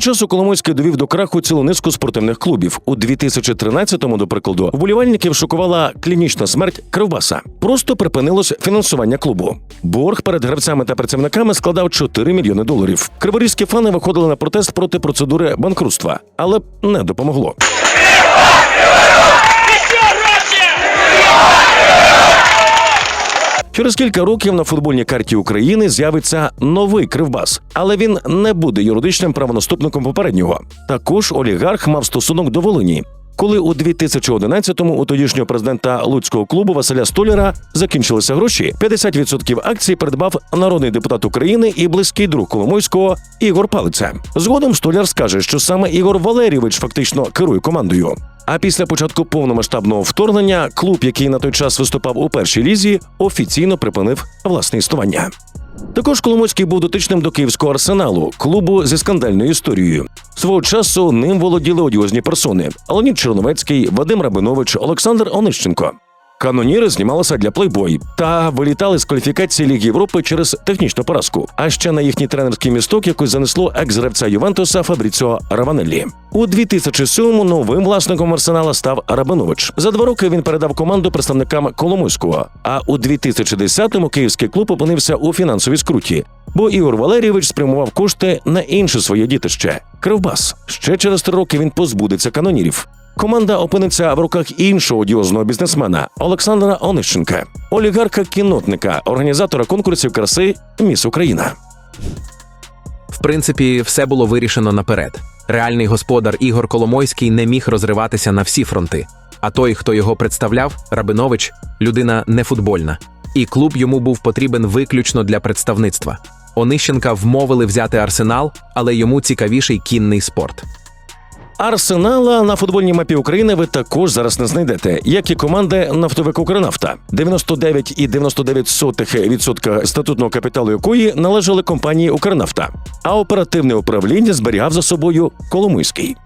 Часу Коломойський довів до краху цілу низку спортивних клубів. У 2013-му, до прикладу, вболівальників шокувала клінічна смерть Кривбаса. Просто припинилось фінансування клубу. Борг перед гравцями та працівниками складав 4 мільйони доларів. Криворізькі фани виходили на протест проти процедури банкрутства, але не допомогло. Через кілька років на футбольній карті України з'явиться новий кривбас, але він не буде юридичним правонаступником попереднього. Також олігарх мав стосунок до Волині. Коли у 2011-му у тодішнього президента Луцького клубу Василя Столяра закінчилися гроші, 50% акцій придбав народний депутат України і близький друг Коломойського Ігор Палиця. Згодом Столяр скаже, що саме Ігор Валерійович фактично керує командою. А після початку повномасштабного вторгнення клуб, який на той час виступав у першій лізі, офіційно припинив власне існування. Також Коломойський був дотичним до київського арсеналу, клубу зі скандальною історією. Свого часу ним володіли одіозні персони: Леонід Черновецький, Вадим Рабинович, Олександр Онищенко. Каноніри знімалися для плейбой та вилітали з кваліфікації Ліги Європи через технічну поразку. А ще на їхній тренерський місток якось занесло екс-гравця Ювентуса Фабріціо Раванеллі. У 2007-му новим власником арсенала став Рабинович. За два роки він передав команду представникам Коломойського. А у 2010-му київський клуб опинився у фінансовій скруті. Бо Ігор Валерійович спрямував кошти на інше своє дітище Кривбас. Ще через три роки він позбудеться канонірів. Команда опиниться в руках іншого одіозного бізнесмена Олександра Онищенка, олігарха кінотника, організатора конкурсів краси Міс Україна. В принципі, все було вирішено наперед. Реальний господар Ігор Коломойський не міг розриватися на всі фронти. А той, хто його представляв, Рабинович, людина нефутбольна. І клуб йому був потрібен виключно для представництва. Онищенка вмовили взяти арсенал, але йому цікавіший кінний спорт. Арсенала на футбольній мапі України ви також зараз не знайдете, як і команди нафтовик Укрнафта, 99,99% статутного капіталу якої належали компанії Укрнафта, а оперативне управління зберігав за собою Коломийський.